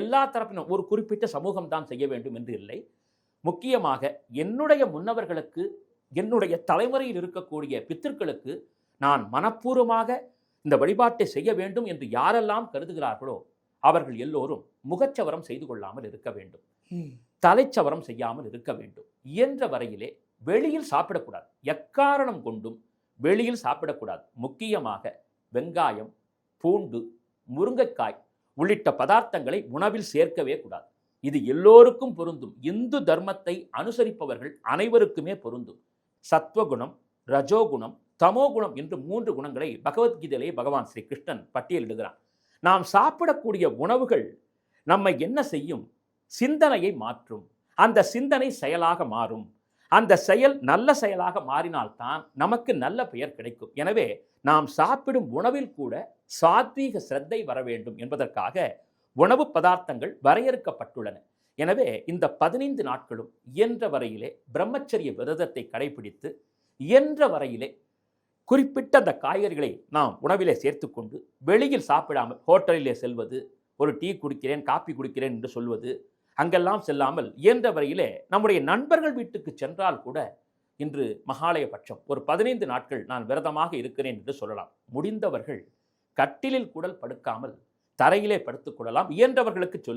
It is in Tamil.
எல்லா தரப்பிலும் ஒரு குறிப்பிட்ட சமூகம் தான் செய்ய வேண்டும் என்று இல்லை. முக்கியமாக என்னுடைய முன்னவர்களுக்கு என்னுடைய தலைமுறையில் இருக்கக்கூடிய பித்திருக்களுக்கு நான் மனப்பூர்வமாக இந்த வழிபாட்டை செய்ய வேண்டும் என்று யாரெல்லாம் கருதுகிறார்களோ அவர்கள் எல்லோரும் முகச்சவரம் செய்து கொள்ளாமல் இருக்க வேண்டும். தலைச்சவரம் செய்யாமல் இருக்க வேண்டும். இயன்ற வரையிலே வெளியில் சாப்பிடக்கூடாது. எக்காரணம் கொண்டும் வெளியில் சாப்பிடக்கூடாது. முக்கியமாக வெங்காயம் பூண்டு முருங்கைக்காய் உள்ளிட்ட பதார்த்தங்களை உணவில் சேர்க்கவே கூடாது. இது எல்லோருக்கும் பொருந்தும். இந்து தர்மத்தை அனுசரிப்பவர்கள் அனைவருக்குமே பொருந்தும். சத்வகுணம் ரஜோகுணம் தமோகுணம் என்று மூன்று குணங்களை பகவத்கீதையிலே பகவான் ஸ்ரீ கிருஷ்ணன் பட்டியலிடுகிறான். நாம் சாப்பிடக்கூடிய உணவுகள் நம்மை என்ன செய்யும்? சிந்தனையை மாற்றும். அந்த சிந்தனை செயலாக மாறும். அந்த செயல் நல்ல செயலாக மாறினால்தான் நமக்கு நல்ல பெயர் கிடைக்கும். எனவே நாம் சாப்பிடும் உணவில் கூட சாத்வீக சிரத்தை வர வேண்டும் என்பதற்காக உணவு பதார்த்தங்கள் வரையறுக்கப்பட்டுள்ளன. எனவே இந்த பதினைந்து நாட்களும் இயன்ற வரையிலே பிரம்மச்சரிய விரதத்தை கடைபிடித்து இயன்ற வரையிலே குறிப்பிட்ட அந்த காய்கறிகளை நாம் உணவிலே சேர்த்துக்கொண்டு வெளியில் சாப்பிடாமல் ஹோட்டலிலே செல்வது ஒரு டீ குடிக்கிறேன் காப்பி குடிக்கிறேன் என்று சொல்வது அங்கெல்லாம் செல்லாமல் இயன்ற வரையிலே நம்முடைய நண்பர்கள் வீட்டுக்கு சென்றால் கூட இன்று மகாலய பட்சம் ஒரு பதினைந்து நாட்கள் நான் விரதமாக இருக்கிறேன் என்று சொல்லலாம். முடிந்தவர்கள் கட்டிலில் கூட படுக்காமல் தரையிலே படுத்துக் கொள்ளலாம். இயன்றவர்களுக்கு சொல்லி